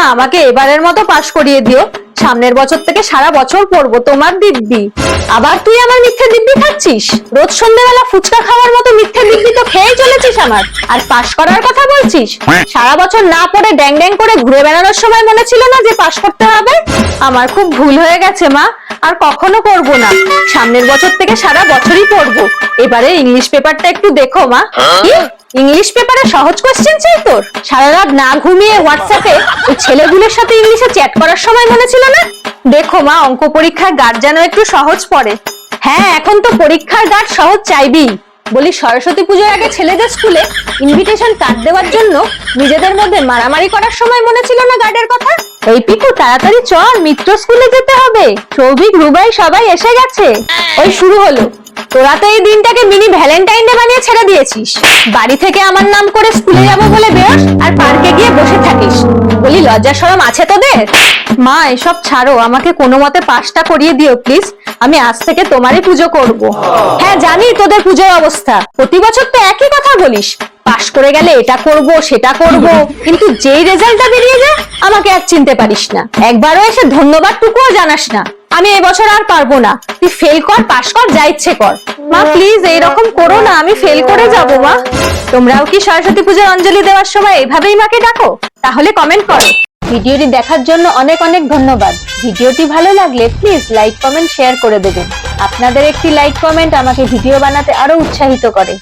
মা আমাকে এবারের মতো পাশ করিয়ে দিও। সামনের বছর থেকে সারা বছর পড়ব তোমার দিব্যি। আবার তুই আমার মিথ্যে দিব্যি খাচ্ছিস? রোজ সন্ধ্যেবেলা ফুচকা খাওয়ার মতো মিথ্যে দিব্যি তো খেয়ে চলেছিস আমার। আর পাশ করার কথা বলছিস? সারা বছর না পড়ে ড্যাং ড্যাং করে ঘুরে বেড়ানোর সময় মনে ছিল না যে পাশ করতে হবে? আমার খুব ভুল হয়ে গেছে মা। আর কখনো করব না। সামনের বছর থেকে সারা বছরই পড়ব। এবারে ইংলিশ পেপারটা একটু দেখো মা। কি? ইংলিশ পেপারে সহজ কোশ্চেন চাই তোর? সারা রাত না ঘুমিয়ে হোয়াটসঅ্যাপে ওই ছেলেগুলোর সাথে ইংলিশে চ্যাট করার সময় মনে ছিল না? দেখো মা, অঙ্ক পরীক্ষার গার্ড যেন একটু সহজ পড়ে। হ্যাঁ এখন তো পরীক্ষার গার্ড সহজ চাইবি বলি সরস্বতী পুজোর আগে ছেলেদের স্কুলে ইনভিটেশন কার্ড দেওয়ার জন্য নিজেদের মধ্যে মারামারি করার সময় মনে ছিল না গার্ডের কথা? এই পিকু তাড়াতাড়ি চল, মিত্র স্কুলে যেতে হবে। সৌভিক, রুবাই সবাই এসে গেছে। ওই শুরু হলো। তোরা তো এই দিনটাকে মিনি ভ্যালেন্টাইন ডে ছেড়ে দিয়েছিস। বাড়ি থেকে আমার নাম করে স্কুলে যাব বলে বেরোস আর পার্কে গিয়ে বসে থাকিস। বলি, লজ্জা শরম আছে তোদের? মা, এসব ছাড়ো, আমাকে কোনো মতে পাশটা করিয়ে দিও প্লিজ আমি আজ থেকে তোমারই পুজো করব। হ্যাঁ জানি তোদের পুজোর অবস্থা। প্রতি বছর তো একই কথা বলিস। পাশ করে গেলে এটা করব, সেটা করব। কিন্তু যেই রেজাল্টটা বেরিয়ে যায়, আমাকে আর চিনতে পারিস না। একবারও এসে ধন্যবাদ টুকুও জানাস না। আমি এবছর আর পারব না। তুই ফেল কর পাশ কর, যা ইচ্ছে কর। মা প্লিজ এইরকম করো না আমি ফেল করে যাব মা। তোমরাও কি সরস্বতী পূজার অঞ্জলি দেওয়ার সময় এভাবেই মাকে ডাকো? তাহলে কমেন্ট করো। ভিডিওটি দেখার জন্য অনেক অনেক ধন্যবাদ। ভিডিওটি ভালো লাগলে প্লিজ লাইক কমেন্ট শেয়ার করে দেবেন। আপনাদের একটি লাইক কমেন্ট আমাকে ভিডিও বানাতে আরও উৎসাহিত করে।